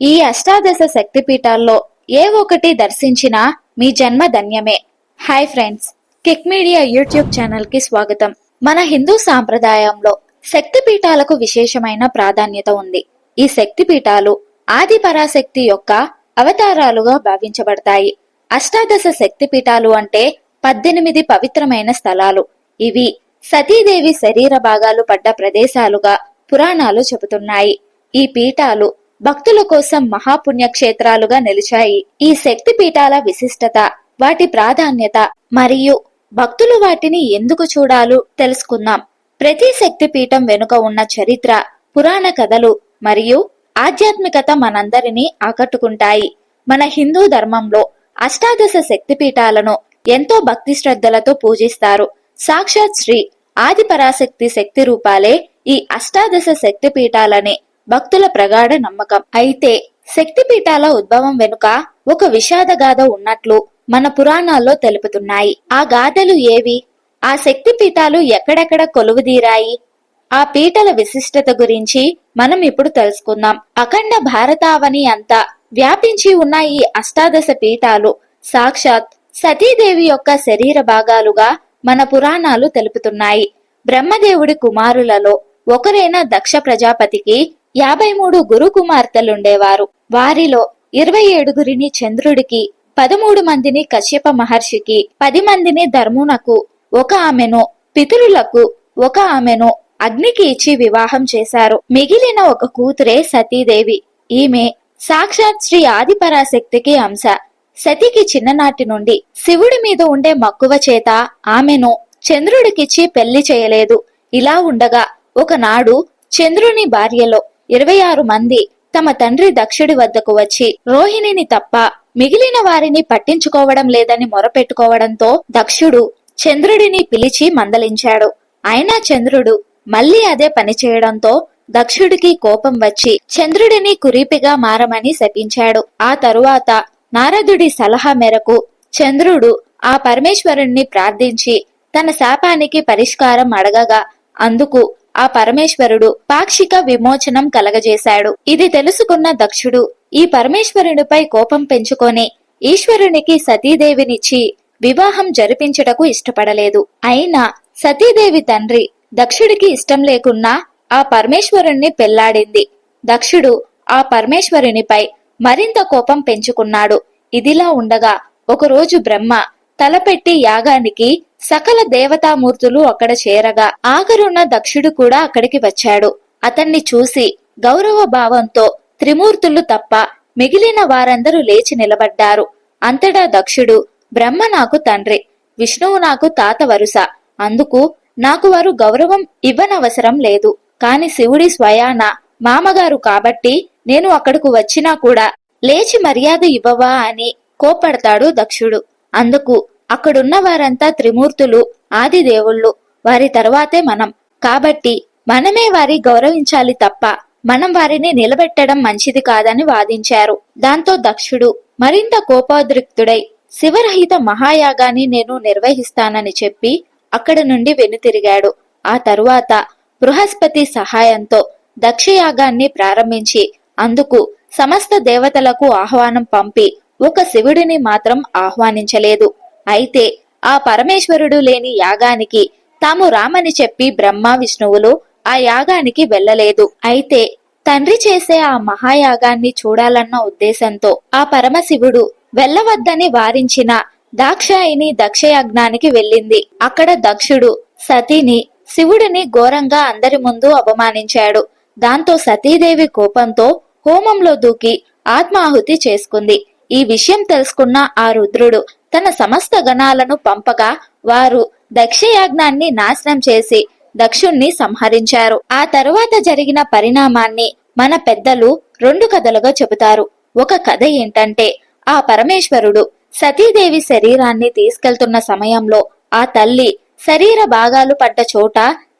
ఈ అష్టాదశ శక్తిపీఠాల్లో ఏ ఒకటి దర్శించినా మీ జన్మ ధన్యమే. Hi friends kick media YouTube ఛానల్కి స్వాగతం. మన హిందూ సాంప్రదాయంలో శక్తిపీఠాలకు విశేషమైన ప్రాధాన్యత ఉంది. ఈ శక్తిపీఠాలు ఆది పరాశక్తి యొక్క అవతారాలుగా భావించబడతాయి. అష్టాదశ శక్తిపీఠాలు అంటే పద్దెనిమిది పవిత్రమైన స్థలాలు. ఇవి సతీదేవి శరీర భాగాలు పడ్డ ప్రదేశాలుగా పురాణాలు చెబుతున్నాయి. ఈ పీఠాలు భక్తుల కోసం మహాపుణ్యక్షేత్రాలుగా నిలిచాయి. ఈ శక్తి పీఠాల విశిష్టత వాటి ప్రాధాన్యత మరియు భక్తులు వాటిని ఎందుకు చూడాలో తెలుసుకుందాం. ప్రతి శక్తి పీఠం వెనుక ఉన్న చరిత్ర పురాణ కథలు మరియు ఆధ్యాత్మికత మనందరినీ ఆకట్టుకుంటాయి. మన హిందూ ధర్మంలో అష్టాదశ శక్తిపీఠాలను ఎంతో భక్తి శ్రద్ధలతో పూజిస్తారు. సాక్షాత్ శ్రీ ఆదిపరాశక్తి శక్తి రూపాలే ఈ అష్టాదశ శక్తిపీఠాలని భక్తుల ప్రగాఢ నమ్మకం. అయితే శక్తిపీఠాల ఉద్భవం వెనుక ఒక విషాద గాథ ఉన్నట్లు మన పురాణాల్లో తెలుపుతున్నాయి. ఆ గాథలు ఏవి? ఆ శక్తిపీఠాలు ఎక్కడెక్కడ కొలువుదీరాయి? ఆ పీఠల విశిష్టత గురించి మనం ఇప్పుడు తెలుసుకుందాం. అఖండ భారతావని అంతా వ్యాపించి ఉన్న ఈ అష్టాదశ పీఠాలు. సాక్షాత్ సతీదేవి యొక్క శరీర భాగాలుగా మన పురాణాలు తెలుపుతున్నాయి. బ్రహ్మదేవుడి కుమారులలో ఒకరైన దక్ష ప్రజాపతికి యాభై మూడు గురు కుమార్తెలుండేవారు వారిలో ఇరవై ఏడుగురిని చంద్రుడికి పదమూడు మందిని కశ్యప మహర్షికి పది మందిని ధర్మునకు ఒక ఆమెను పితరులకు ఒక ఆమెను అగ్నికి ఇచ్చి వివాహం చేశారు. మిగిలిన ఒక కూతురే సతీదేవి. ఈమె సాక్షాత్ శ్రీ ఆదిపరాశక్తికి అంశ. సతికి చిన్ననాటి నుండి శివుడి మీద ఉండే మక్కువ చేత ఆమెను చంద్రుడికిచ్చి పెళ్ళి చేయలేదు. ఇలా ఉండగా ఒకనాడు చంద్రుని భార్యలో ఇరవై ఆరు మంది తమ తండ్రి దక్షుడి వద్దకు వచ్చి రోహిణిని తప్ప మిగిలిన వారిని పట్టించుకోవడం లేదని మొరపెట్టుకోవడంతో దక్షుడు చంద్రుడిని పిలిచి మందలించాడు. అయినా చంద్రుడు మళ్ళీ అదే పని చేయడంతో దక్షుడికి కోపం వచ్చి చంద్రుడిని కురీపిగా మారమని శపించాడు. ఆ తరువాత నారదుడి సలహా మేరకు చంద్రుడు ఆ పరమేశ్వరుణ్ణి ప్రార్థించి తన శాపానికి పరిష్కారం అడగగా అందుకు ఆ పరమేశ్వరుడు పాక్షిక విమోచనం కలగజేశాడు. ఇది తెలుసుకున్న దక్షుడు ఈ పరమేశ్వరునిపై కోపం పెంచుకొని ఈశ్వరునికి సతీదేవినిచ్చి వివాహం జరిపించుటకు ఇష్టపడలేదు. అయినా సతీదేవి తండ్రి దక్షుడికి ఇష్టం లేకున్నా ఆ పరమేశ్వరుణ్ణి పెళ్ళాడింది. దక్షుడు ఆ పరమేశ్వరునిపై మరింత కోపం పెంచుకున్నాడు. ఇదిలా ఉండగా ఒకరోజు బ్రహ్మ తలపెట్టి యాగానికి సకల దేవతామూర్తులు అక్కడ చేరగా ఆఖరున్న దక్షుడు కూడా అక్కడికి వచ్చాడు. అతన్ని చూసి గౌరవ భావంతో త్రిమూర్తులు తప్ప మిగిలిన వారందరూ లేచి నిలబడ్డారు. అంతటా దక్షుడు బ్రహ్మ నాకు తండ్రి విష్ణువు నాకు తాత వరుస అందుకు నాకు వారు గౌరవం ఇవ్వనవసరం లేదు. కాని శివుడి స్వయాన మామగారు కాబట్టి నేను అక్కడకు వచ్చినా కూడా లేచి మర్యాద ఇవ్వవా అని కోపడతాడు దక్షుడు. అందుకు అక్కడున్న వారంతా త్రిమూర్తులు ఆది దేవుళ్ళు వారి తర్వాతే మనం. కాబట్టి మనమే వారి గౌరవించాలి తప్ప మనం వారిని నిలబెట్టడం మంచిది కాదని వాదించారు. దాంతో దక్షుడు మరింత కోపోద్రిక్తుడై శివరహిత మహాయాగాన్ని నేను నిర్వహిస్తానని చెప్పి అక్కడ నుండి వెనుతిరిగాడు. ఆ తరువాత బృహస్పతి సహాయంతో దక్షయాగాన్ని ప్రారంభించి అందుకు సమస్త దేవతలకు ఆహ్వానం పంపి ఒక శివుడిని మాత్రం ఆహ్వానించలేదు. అయితే ఆ పరమేశ్వరుడు లేని యాగానికి తాము రామని చెప్పి బ్రహ్మ విష్ణువులు ఆ యాగానికి వెళ్ళలేదు. అయితే తండ్రి చేసే ఆ మహాయాగాన్ని చూడాలన్న ఉద్దేశంతో ఆ పరమశివుడు వెళ్ళవద్దని వారించిన దాక్షాయిని దక్షయజ్ఞానికి వెళ్ళింది. అక్కడ దక్షుడు సతీని శివుడిని ఘోరంగా అందరి ముందు అవమానించాడు. దాంతో సతీదేవి కోపంతో హోమంలో దూకి ఆత్మాహుతి చేసుకుంది. ఈ విషయం తెలుసుకున్న ఆ రుద్రుడు తన సమస్త గణాలను పంపగా వారు దక్షయాజ్ఞాన్ని నాశనం చేసి దక్షుణ్ణి సంహరించారు. ఆ తరువాత జరిగిన పరిణామాన్ని మన పెద్దలు రెండు కథలుగా చెబుతారు. ఒక కథ ఏంటంటే ఆ పరమేశ్వరుడు సతీదేవి శరీరాన్ని తీసుకెళ్తున్న సమయంలో ఆ తల్లి శరీర భాగాలు పడ్డ చోట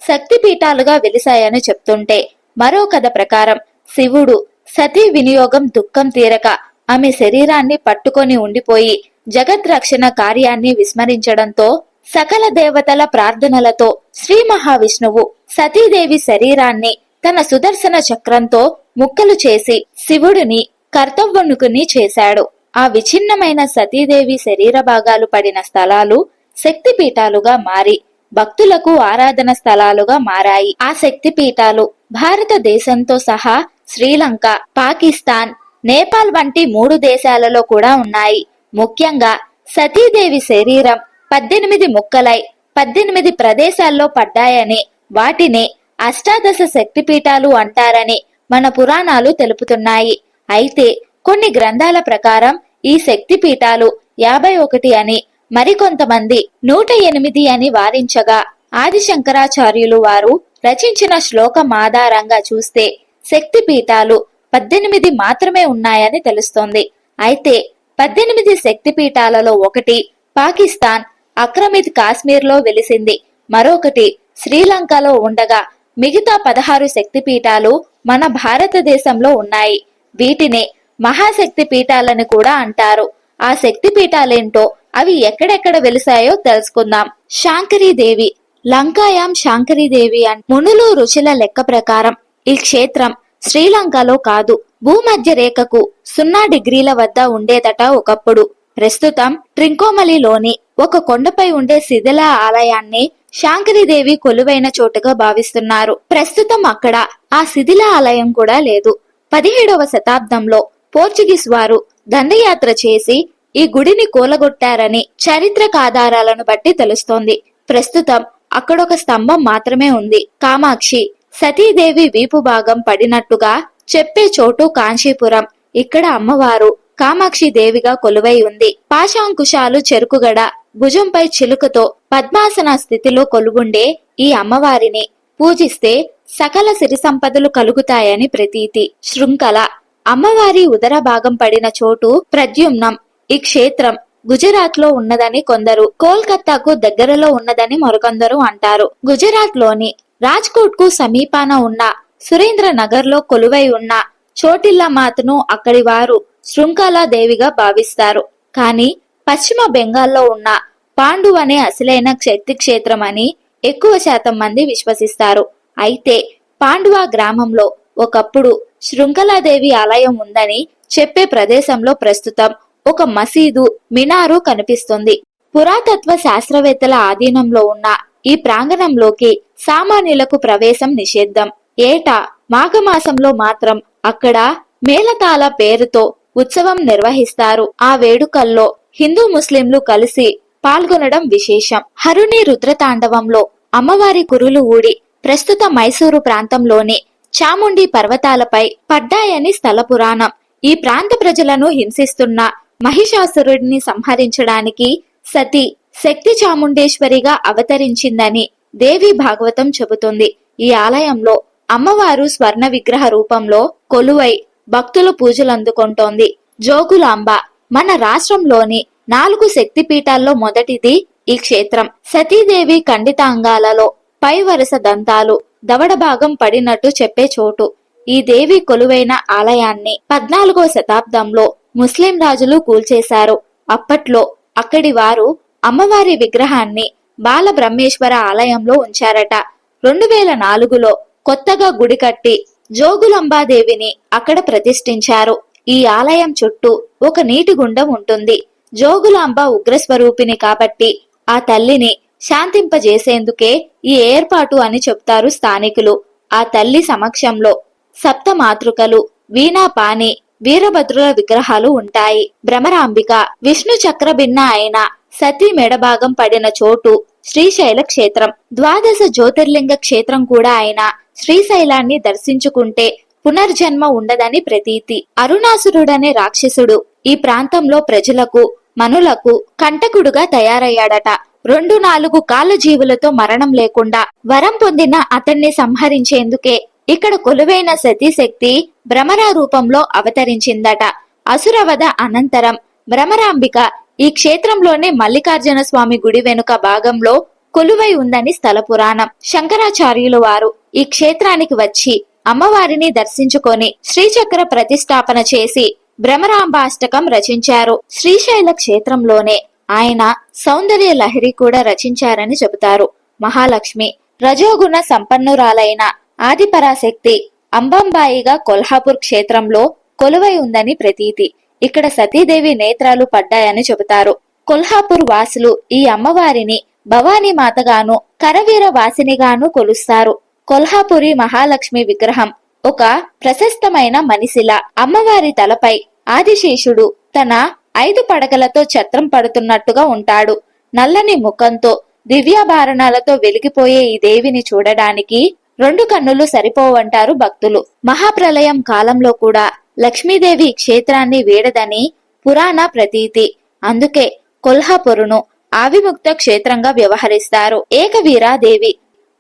శక్తిపీఠాలుగా వెలిశాయని చెప్తుంటే మరో కథ ప్రకారం శివుడు సతీ వినియోగం దుఃఖం తీరక ఆమె శరీరాన్ని పట్టుకొని ఉండిపోయి జగత్ రక్షణ కార్యాన్ని విస్మరించడంతో సకల దేవతల ప్రార్థనలతో శ్రీ మహావిష్ణువు సతీదేవి శరీరాన్ని తన సుదర్శన చక్రంతో ముక్కలు చేసి శివుడిని కర్తవ్వనుకుని చేశాడు. ఆ విచ్ఛిన్నమైన సతీదేవి శరీర భాగాలు పడిన స్థలాలు శక్తిపీఠాలుగా మారి భక్తులకు ఆరాధన స్థలాలుగా మారాయి. ఆ శక్తిపీఠాలు భారతదేశంతో సహా శ్రీలంక పాకిస్తాన్ నేపాల్ వంటి మూడు దేశాలలో కూడా ఉన్నాయి. ముఖ్యంగా సతీదేవి శరీరం పద్దెనిమిది ముక్కలై పద్దెనిమిది ప్రదేశాల్లో పడ్డాయని వాటిని అష్టాదశ శక్తిపీఠాలు అంటారని మన పురాణాలు తెలుపుతున్నాయి. అయితే కొన్ని గ్రంథాల ప్రకారం ఈ శక్తిపీఠాలు యాభై ఒకటి అని మరికొంతమంది నూట ఎనిమిది అని వారించగా ఆదిశంకరాచార్యులు వారు రచించిన శ్లోకం ఆధారంగా చూస్తే శక్తిపీఠాలు పద్దెనిమిది మాత్రమే ఉన్నాయని తెలుస్తోంది. అయితే పద్దెనిమిది శక్తిపీఠాలలో ఒకటి పాకిస్తాన్ అక్రమిత్ కాశ్మీర్లో వెలిసింది. మరొకటి శ్రీలంకలో ఉండగా మిగతా పదహారు శక్తిపీఠాలు మన భారతదేశంలో ఉన్నాయి. వీటిని మహాశక్తి పీఠాలని కూడా అంటారు. ఆ శక్తి పీఠాలేంటో అవి ఎక్కడెక్కడ వెలిసాయో తెలుసుకుందాం. శాంకరీదేవి లంకాయాం శాంకరీదేవి అని మునులు రుచుల లెక్క ప్రకారం ఈ క్షేత్రం శ్రీలంకలో కాదు. భూమధ్య రేఖకు సున్నా డిగ్రీల వద్ద ఉండేదట ఒకప్పుడు. ప్రస్తుతం ట్రింకోమలిలోని ఒక కొండపై ఉండే శిథిల ఆలయాన్ని శాంకరీదేవి కొలువైన చోటుగా భావిస్తున్నారు. ప్రస్తుతం అక్కడ ఆ శిథిల ఆలయం కూడా లేదు. పదిహేడవ శతాబ్దంలో పోర్చుగీస్ వారు దండయాత్ర చేసి ఈ గుడిని కూలగొట్టారని చారిత్రక ఆధారాలను బట్టి తెలుస్తోంది. ప్రస్తుతం అక్కడొక స్తంభం మాత్రమే ఉంది. కామాక్షి సతీదేవి వీపు భాగం పడినట్టుగా చెప్పే చోటు కాంచీపురం. ఇక్కడ అమ్మవారు కామాక్షి దేవిగా కొలువై ఉంది. పాశాంకుశాలు చెరుకుగడ భుజంపై చిలుకతో పద్మాసన స్థితిలో కొలువుండే ఈ అమ్మవారిని పూజిస్తే సకల సిరి సంపదలు కలుగుతాయని ప్రతీతి. శృంఖల అమ్మవారి ఉదర భాగం పడిన చోటు ప్రద్యుమ్నం. ఈ క్షేత్రం గుజరాత్లో ఉన్నదని కొందరు కోల్కత్తాకు దగ్గరలో ఉన్నదని మరికొందరు అంటారు. గుజరాత్లోని రాజ్కోట్కు సమీపాన ఉన్న సురేంద్రనగర్లో కొలువై ఉన్న చోటిల్లా మాతను అక్కడి వారు శృంఖలా దేవిగా భావిస్తారు. కానీ పశ్చిమ బెంగాల్లో ఉన్న పాండు అనే అసలైన శక్తి క్షేత్రం అని ఎక్కువ శాతం మంది విశ్వసిస్తారు. అయితే పాండువా గ్రామంలో ఒకప్పుడు శృంఖలాదేవి ఆలయం ఉందని చెప్పే ప్రదేశంలో ప్రస్తుతం ఒక మసీదు మినారు కనిపిస్తుంది. పురాతత్వ శాస్త్రవేత్తల ఆధీనంలో ఉన్న ఈ ప్రాంగణంలోకి సామాన్యులకు ప్రవేశం నిషేధం ఏటా మాఘమాసంలో మాత్రం అక్కడ మేళతాల పేరుతో ఉత్సవం నిర్వహిస్తారు. ఆ వేడుకల్లో హిందూ ముస్లింలు కలిసి పాల్గొనడం విశేషం. హరుని రుద్రతాండవంలో అమ్మవారి కురులు ఊడి ప్రస్తుత మైసూరు ప్రాంతంలోని చాముండి పర్వతాలపై పడ్డాయని స్థల పురాణం. ఈ ప్రాంత ప్రజలను హింసిస్తున్న మహిషాసురుడిని సంహరించడానికి సతి శక్తి చాముండేశ్వరిగా అవతరించిందని దేవి భాగవతం చెబుతుంది. ఈ ఆలయంలో అమ్మవారు స్వర్ణ విగ్రహ రూపంలో కొలువై భక్తుల పూజలందుకుంటోంది జోగులాంబ మన రాష్ట్రంలోని నాలుగు శక్తిపీఠాల్లో మొదటిది ఈ క్షేత్రం. సతీదేవి ఖండితాంగాలలో పై వరుస దంతాలు దవడ భాగం పడినట్టు చెప్పే చోటు. ఈ దేవి కొలువైన ఆలయాన్ని పద్నాలుగో శతాబ్దంలో ముస్లిం రాజులు కూల్చేశారు. అప్పట్లో అక్కడి వారు అమ్మవారి విగ్రహాన్ని బాల బ్రహ్మేశ్వర ఆలయంలో ఉంచారట. రెండు వేల నాలుగులో కొత్తగా గుడి కట్టి జోగులంబాదేవిని అక్కడ ప్రతిష్ఠించారు. ఈ ఆలయం చుట్టూ ఒక నీటి గుండం ఉంటుంది. జోగులాంబ ఉగ్రస్వరూపిణి కాబట్టి ఆ తల్లిని శాంతింపజేసేందుకే ఈ ఏర్పాటు అని చెప్తారు స్థానికులు. ఆ తల్లి సమక్షంలో సప్త మాతృకలు వీణాపాని వీరభద్రుల విగ్రహాలు ఉంటాయి. భ్రమరాంబిక విష్ణు చక్రభిన్న అయిన సతీ మెడభాగం పడిన చోటు శ్రీశైల క్షేత్రం. ద్వాదశ జ్యోతిర్లింగ క్షేత్రం కూడా అయిన శ్రీశైలాన్ని దర్శించుకుంటే పునర్జన్మ ఉండదని ప్రతీతి. అరుణాసురుడనే రాక్షసుడు. ఈ ప్రాంతంలో ప్రజలకు మనులకు కంటకుడుగా తయారయ్యాడట. రెండు నాలుగు కాళ్ళ జీవులతో మరణం లేకుండా వరం పొందిన అతన్ని సంహరించేందుకే ఇక్కడ కొలువైన సతీశక్తి భ్రమరా రూపంలో అవతరించిందట. అసురవధ అనంతరం భ్రమరాంబిక ఈ క్షేత్రంలోనే మల్లికార్జున స్వామి గుడి వెనుక భాగంలో కొలువై ఉందని స్థల పురాణం. శంకరాచార్యులు వారు ఈ క్షేత్రానికి వచ్చి అమ్మవారిని దర్శించుకొని శ్రీచక్ర ప్రతిష్టాపన చేసి భ్రమరాంబాష్టకం రచించారు. శ్రీశైల క్షేత్రంలోనే ఆయన సౌందర్య లహరి కూడా రచించారని చెబుతారు. మహాలక్ష్మి రజోగుణ సంపన్నురాలైన ఆదిపరాశక్తి అంబంబాయిగా కొల్హాపూర్ క్షేత్రంలో కొలువై ఉందని ప్రతీతి. ఇక్కడ సతీదేవి నేత్రాలు పడ్డాయని చెబుతారు. కొల్హాపూర్ వాసులు ఈ అమ్మవారిని భవానీ మాతగాను కరవీర వాసినిగాను కొలుస్తారు. కొల్హాపురి మహాలక్ష్మి విగ్రహం. ఒక ప్రశస్తమైన మనిషిల అమ్మవారి తలపై ఆదిశేషుడు తన ఐదు పడకలతో ఛత్రం పడుతున్నట్టుగా ఉంటాడు. నల్లని ముఖంతో దివ్యాభరణాలతో వెలిగిపోయే ఈ దేవిని చూడడానికి రెండు కన్నులు సరిపోవంటారు భక్తులు. మహాప్రలయం కాలంలో కూడా లక్ష్మీదేవి క్షేత్రాన్ని వీడదని పురాణ ప్రతీతి. అందుకే కొల్హాపురును ఆవిముక్త క్షేత్రంగా వ్యవహరిస్తారు. ఏకవీరాదేవి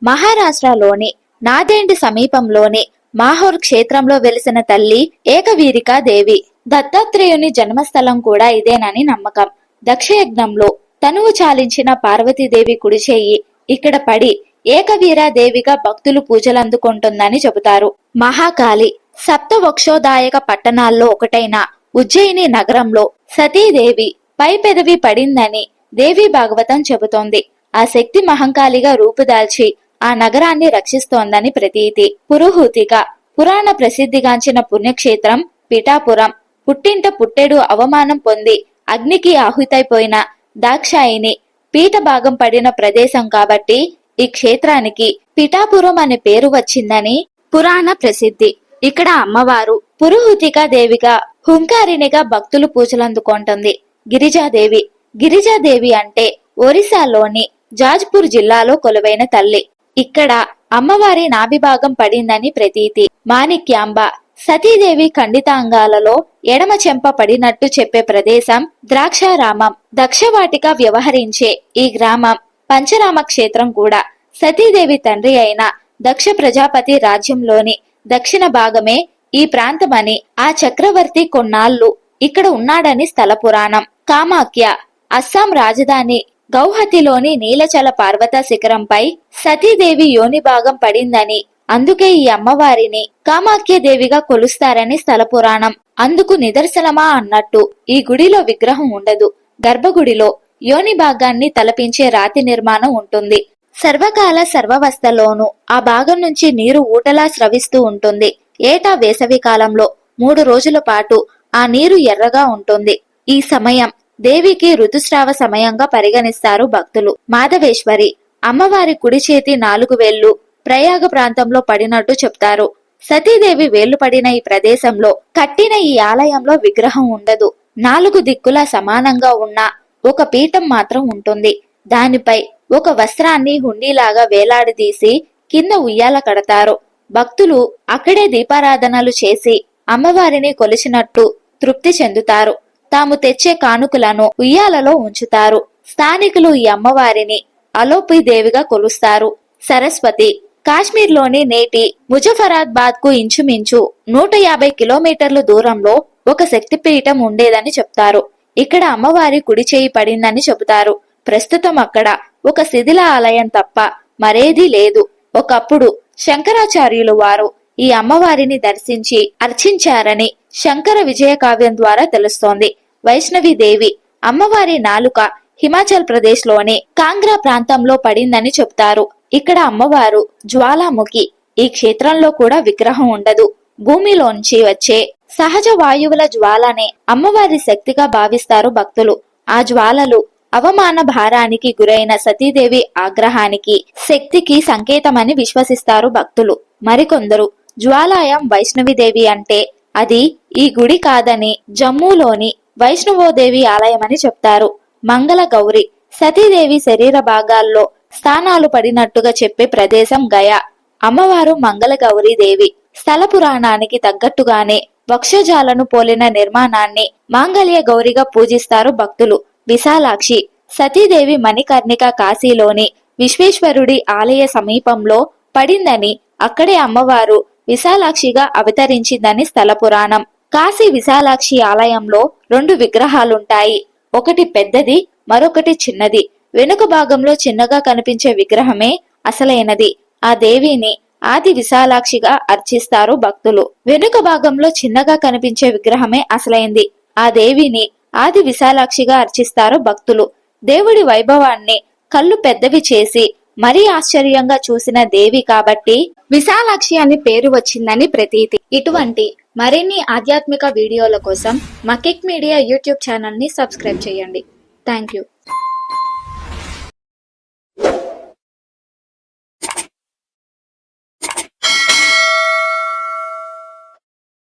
మహారాష్ట్రలోని నాదేండి సమీపంలోని మాహోర్ క్షేత్రంలో వెలిసిన తల్లి ఏకవీరికా దేవి. దత్తాత్రేయుని జన్మస్థలం కూడా ఇదేనని నమ్మకం. దక్షయజ్ఞంలో తనువు చాలించిన పార్వతీదేవి కుడిచేయి ఇక్కడ పడి ఏకవీరాదేవిగా భక్తులు పూజలందుకుంటుందని చెబుతారు. మహాకాళి సప్తవక్షోదాయక పట్టణాల్లో ఒకటైన ఉజ్జయిని నగరంలో సతీదేవి పై పెదవి పడిందని దేవి భాగవతం చెబుతోంది. ఆ శక్తి మహంకాళిగా రూపుదాల్చి ఆ నగరాన్ని రక్షిస్తోందని ప్రతీతి. పురుహూతిక పురాణ ప్రసిద్ధిగాంచిన పుణ్యక్షేత్రం పిఠాపురం. పుట్టింట పుట్టెడు అవమానం పొంది అగ్నికి ఆహుతైపోయిన దాక్షాయిని పీఠ భాగం పడిన ప్రదేశం కాబట్టి ఈ క్షేత్రానికి పిఠాపురం అనే పేరు వచ్చిందని పురాణ ప్రసిద్ధి. ఇక్కడ అమ్మవారు పురుహుతికా దేవిగా హుంకారినిగా భక్తులు పూజలందుకుంటుంది. గిరిజాదేవి. గిరిజాదేవి అంటే ఒరిస్సాలోని జాజ్పూర్ జిల్లాలో కొలువైన తల్లి. ఇక్కడ అమ్మవారి నాభిభాగం పడిందని ప్రతీతి. మాణిక్యాంబ సతీదేవి ఖండితాంగాలలో ఎడమ చెంప పడినట్టు చెప్పే ప్రదేశం ద్రాక్షారామం. దక్షవాటిగా వ్యవహరించే ఈ గ్రామం పంచరామ క్షేత్రం కూడా. సతీదేవి తండ్రి అయిన దక్ష ప్రజాపతి రాజ్యంలోని దక్షిణ భాగమే ఈ ప్రాంతమని ఆ చక్రవర్తి కొన్నాళ్ళు ఇక్కడ ఉన్నాడని స్థల పురాణం. కామాఖ్య అస్సాం రాజధాని గౌహతిలోని నీలచల పార్వత శిఖరంపై సతీదేవి యోని భాగం పడిందని అందుకే ఈ అమ్మవారిని కామాఖ్య దేవిగా కొలుస్తారని స్థల పురాణం. అందుకు నిదర్శనమా అన్నట్టు ఈ గుడిలో విగ్రహం ఉండదు. గర్భగుడిలో యోని భాగాన్ని తలపించే రాతి నిర్మాణం ఉంటుంది. సర్వకాల సర్వవస్థలోనూ ఆ భాగం నుంచి నీరు ఊటలా స్రవిస్తూ ఉంటుంది. ఏటా వేసవి కాలంలో మూడు రోజుల పాటు ఆ నీరు ఎర్రగా ఉంటుంది. ఈ సమయం దేవికి ఋతుస్రావ సమయంగా పరిగణిస్తారు భక్తులు. మాధవేశ్వరి అమ్మవారి కుడి చేతి నాలుగు వేళ్ళు ప్రయాగ ప్రాంతంలో పడినట్టు చెప్తారు. సతీదేవి వేళ్ళు పడిన ఈ ప్రదేశంలో కట్టిన ఈ ఆలయంలో విగ్రహం ఉండదు. నాలుగు దిక్కులా సమానంగా ఉన్న ఒక పీఠం మాత్రం ఉంటుంది. దానిపై ఒక వస్త్రాన్ని హుండీలాగా వేలాడదీసి కింద ఉయ్యాల కడతారు. భక్తులు అక్కడే దీపారాధనలు చేసి అమ్మవారిని కొలిచినట్టు తృప్తి చెందుతారు. తాము తెచ్చే కానుకలను ఉయ్యాలలో ఉంచుతారు. స్థానికులు ఈ అమ్మవారిని అలోపి దేవిగా కొలుస్తారు. సరస్వతి కాశ్మీర్లోని నేటి ముజఫరాబాద్కు ఇంచుమించు నూట యాభై కిలోమీటర్ల దూరంలో ఒక శక్తిపీఠం ఉండేదని చెప్తారు. ఇక్కడ అమ్మవారి కుడి చేయి పడిందని చెబుతారు. ప్రస్తుతం అక్కడ ఒక శిథిల ఆలయం తప్ప మరేదీ లేదు. ఒకప్పుడు శంకరాచార్యులు వారు ఈ అమ్మవారిని దర్శించి అర్చించారని శంకర విజయ కావ్యం ద్వారా తెలుస్తోంది. వైష్ణవి దేవి అమ్మవారి నాలుక హిమాచల్ ప్రదేశ్లోని కాంగ్రా ప్రాంతంలో పడిందని చెప్తారు ఇక్కడ అమ్మవారు జ్వాలాముఖి. ఈ క్షేత్రంలో కూడా విగ్రహం ఉండదు. భూమిలోంచి వచ్చే సహజ వాయువుల జ్వాలనే అమ్మవారి శక్తిగా భావిస్తారు భక్తులు. ఆ జ్వాలలు అవమాన భారానికి గురైన సతీదేవి ఆగ్రహానికి శక్తికి సంకేతమని విశ్వసిస్తారు భక్తులు. మరికొందరు జ్వాలాయం వైష్ణవిదేవి అంటే అది ఈ గుడి కాదని జమ్మూలోని వైష్ణవోదేవి ఆలయమని చెప్తారు. మంగళ గౌరి సతీదేవి శరీర భాగాల్లో స్థానాలు పడినట్టుగా చెప్పే ప్రదేశం గయా. అమ్మవారు మంగళ గౌరీ దేవి. స్థల పురాణానికి తగ్గట్టుగానే వక్షజాలను పోలిన నిర్మాణాన్ని మాంగళ్య గౌరిగా పూజిస్తారు భక్తులు. విశాలాక్షి సతీదేవి మణికర్ణిక కాశీలోని విశ్వేశ్వరుడి ఆలయ సమీపంలో పడిందని అక్కడే అమ్మవారు విశాలాక్షిగా అవతరించిందని స్థల పురాణం. కాశీ విశాలాక్షి ఆలయంలో రెండు విగ్రహాలుంటాయి. ఒకటి పెద్దది మరొకటి చిన్నది. వెనుక భాగంలో చిన్నగా కనిపించే విగ్రహమే అసలైనది. ఆ దేవిని ఆది విశాలాక్షిగా అర్చిస్తారు భక్తులు. వెనుక భాగంలో చిన్నగా కనిపించే విగ్రహమే అసలైంది. ఆ దేవిని ఆది విశాలాక్షిగా అర్చిస్తారు భక్తులు. దేవుడి వైభవాన్ని కళ్ళు పెద్దవి చేసి మరీ ఆశ్చర్యంగా చూసిన దేవి కాబట్టి విశాలాక్షి అని పేరు వచ్చిందని ప్రతీతి. ఇటువంటి మరిన్ని ఆధ్యాత్మిక వీడియోల కోసం మకిక్ మీడియా యూట్యూబ్ ఛానల్ని సబ్స్క్రైబ్ చేయండి. Thank you.